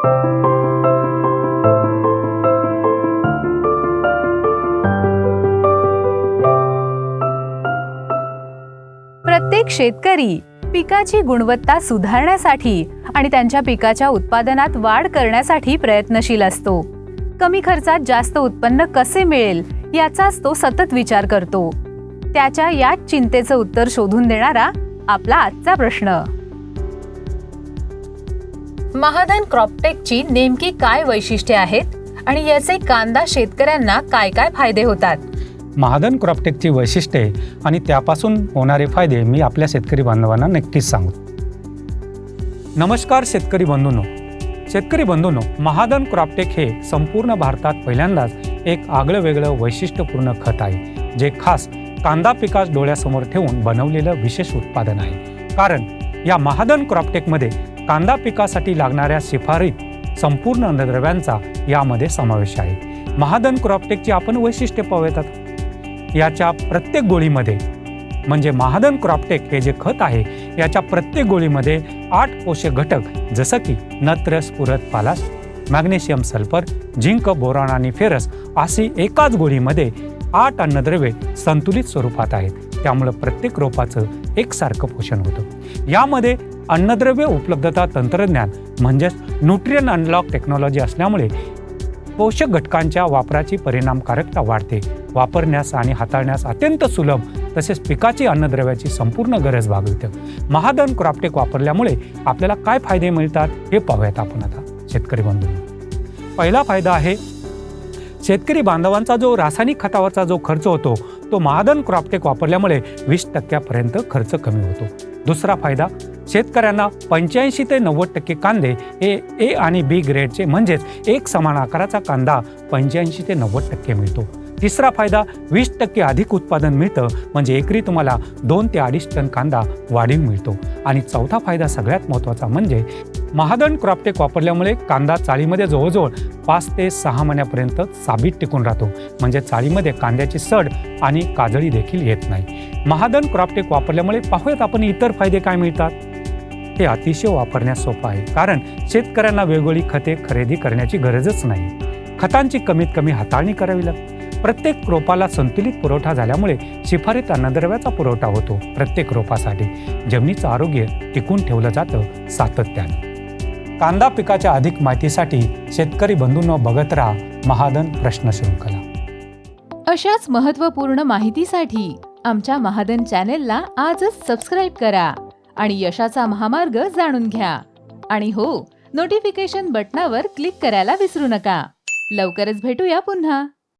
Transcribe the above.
प्रत्येक शेतकरी पिकाची गुणवत्ता सुधारण्यासाठी आणि त्यांच्या पिकाच्या उत्पादनात वाढ करण्यासाठी प्रयत्नशील असतो. कमी खर्चात जास्त उत्पन्न कसे मिळेल याचाच तो सतत विचार करतो. त्याच्या याच चिंतेचं उत्तर शोधून देणारा आपला आजचा प्रश्न. महादन क्रॉपटेकची नेमकी काय वैशिष्ट्ये आहेत आणि याचे कांदा शेतकऱ्यांना काय काय फायदे होतात? महादन क्रॉपटेकची वैशिष्ट्ये आणि त्यापासून होणारे फायदे मी आपल्या शेतकरी बांधवांना नक्कीच सांगू. नमस्कार शेतकरी बंधूंनो. शेतकरी बंधूंनो महादन क्रॉपटेक हे संपूर्ण भारतात पहिल्यांदाच एक आगळं वेगळं वैशिष्ट्यपूर्ण खत आहे जे खास कांदा पिकास डोळ्यासमोर ठेवून बनवलेलं विशेष उत्पादन आहे. कारण या महादन क्रॉपटेकमध्ये कांदा पिकासाठी लागणाऱ्या शिफारीत संपूर्ण अन्नद्रव्यांचा यामध्ये समावेश आहे. महादन क्रॉपटेकची आपण वैशिष्ट्ये पाहूयात याच्या प्रत्येक गोळीमध्ये म्हणजे महादन क्रॉपटेक हे जे खत आहे याच्या प्रत्येक गोळीमध्ये आठ पोषक घटक जसं की नत्र स्फुरत पालास मॅग्नेशियम सल्फर झिंक बोरान आणि फेरस अशी एकाच गोळीमध्ये आठ अन्नद्रव्ये संतुलित स्वरूपात आहेत. त्यामुळं प्रत्येक रोपाचं एकसारखं पोषण होतं. यामध्ये अन्नद्रव्य उपलब्धता तंत्रज्ञान म्हणजेच न्यूट्रियन अनलॉक टेक्नॉलॉजी असल्यामुळे पोषक घटकांच्या वापराची परिणामकारकता वाढते. वापरण्यास आणि हाताळण्यास अत्यंत सुलभ तसेच पिकाची अन्नद्रव्याची संपूर्ण गरज भागविते. महादन क्रॉपटेक वापरल्यामुळे आपल्याला काय फायदे मिळतात हे पाहूयात आपण आता. शेतकरी बंधू पहिला फायदा आहे शेतकरी बांधवांचा जो रासायनिक खतावरचा जो खर्च होतो तो महादन क्रॉपटेक वापरल्यामुळे वीस टक्क्यापर्यंत खर्च कमी होतो. दुसरा फायदा शेतकऱ्यांना पंच्याऐंशी ते नव्वद टक्के कांदे हे ए आणि बी ग्रेडचे म्हणजेच एक समान आकाराचा कांदा पंच्याऐंशी ते नव्वद टक्के मिळतो. तिसरा फायदा वीस टक्के अधिक उत्पादन मिळतं. म्हणजे एकरी तुम्हाला दोन ते अडीच टन कांदा वाढीव मिळतो. आणि चौथा फायदा सगळ्यात महत्त्वाचा म्हणजे महादन क्रॉपटेक वापरल्यामुळे कांदा चाळीमध्ये जवळजवळ पाच ते सहा महिन्यापर्यंत साबीत टिकून राहतो. म्हणजे चाळीमध्ये कांद्याची सड आणि काजळी देखील येत नाही. महादन क्रॉपटेक वापरल्यामुळे पाहूयात आपण इतर फायदे काय मिळतात? हे अतिशय वापरण्यास सोपं आहे. कारण शेतकऱ्यांना वेगवेगळी खते खरेदी करण्याची गरजच नाही. खतांची कमीत कमी हाताळणी करावी लागते. प्रत्येक रोपाला संतुलित पुरवठा झाल्यामुळे शिफारीत अन्नद्रव्याचा पुरवठा होतो प्रत्येक रोपासाठी. जमिनीचं आरोग्य टिकून ठेवलं जातं सातत्यानं. कांदा पिकाच्या अधिक माहितीसाठी शेतकरी बंधूंनो बघत राहा महादन प्रश्न शृंखला. अशाच महत्त्वपूर्ण माहितीसाठी आमच्या महादन चॅनेलला आजच सबस्क्राईब करा आणि यशाचा महामार्ग जाणून घ्या. आणि हो नोटिफिकेशन बटनावर क्लिक करायला विसरू नका. लवकरच भेटूया पुन्हा.